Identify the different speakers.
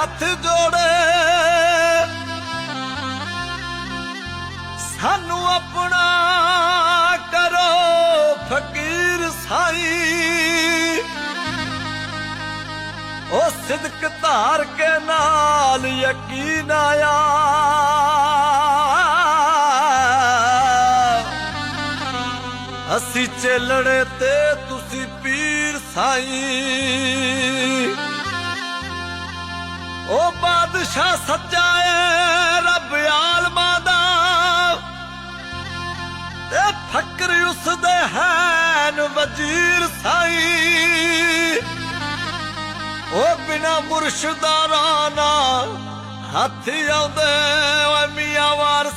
Speaker 1: ਹੱਥ ਜੋੜੇ। ਸਾਨੂੰ ਆਪਣਾ ਕਰੋ ਫਕੀਰ ਸਾਈਂ। ਉਹ ਸਿਦਕ ਧਾਰ ਕੇ ਨਾਲ ਯਕੀਨ ਆਇਆ। ਅਸੀਂ ਚੱਲਣੇ ਤੇ ਤੁਸੀਂ ਪੀਰ ਸਾਈਂ। ਉਹ ਬਾਦਸ਼ਾਹ ਸੱਚਾ ਏ, ਰੱਬ ਆਲਮਾ ਦਾ। ਤੇ ਫਕਰ ਉਸ ਦੇ ਹੈਨ ਵਜ਼ੀਰ ਸਾਈ। ਉਹ ਬਿਨਾ ਮੁਰਸ਼ਦਾਰਾਂ ਨਾ ਹੱਥ ਆਉਂਦੇ ਓਏ ਮੀਆਂ ਵਾਰ